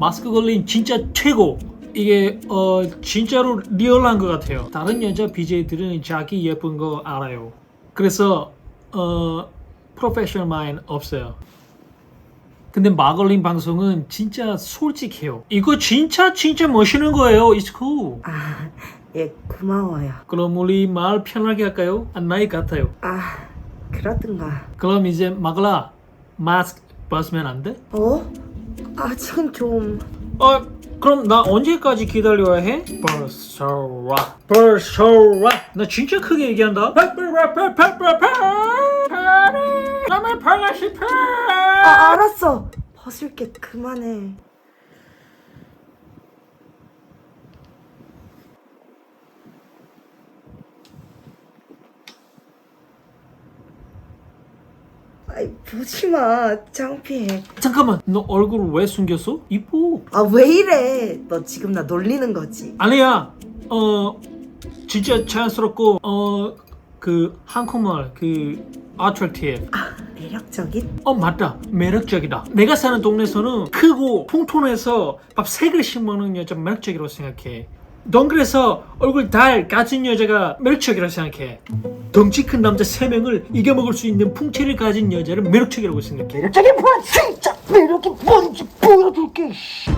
마스크 걸린 진짜 최고. 이게 어 진짜로 리얼한 것 같아요. 다른 여자 BJ들은 자기 예쁜 거 알아요. 그래서 어 프로페셔널 마인 없어요. 근데 마걸린 방송은 진짜 솔직해요. 이거 진짜 진짜 멋있는 거예요. It's cool. 아, 예, 고마워요. 그럼 우리 말 편하게 할까요? 안 나이 같아요. 아, 그러든가. 그럼 이제 마글라 마스크 벗으면 안 돼? 어? 아직은 좀... 어 그럼 나 언제까지 기다려야 해? 벌써 와 벌써 와나 진짜 크게 얘기한다 아, 알았어. 벗을게. 그만해. 아이, 보지 마. 창피해. 잠깐만 너 얼굴 왜 숨겼어? 이뻐 아, 왜 이래? 너 지금 나 놀리는 거지? 아니야 어 진짜 자연스럽고 어 그 한국말 그 attractive 아, 매력적인? 어 맞다 매력적이다 내가 사는 동네에서는 크고 통통해서 밥 세 그릇씩 먹는 여자 매력적이라고 생각해 넌 그래서 얼굴 달 가진 여자가 매력적이라고 생각해 덩치 큰 남자 세명을 이겨먹을 수 있는 풍채를 가진 여자를 매력적이라고 생각해 매력적인 뭐야? 진짜 매력이 뭔지 보여줄게. 씨.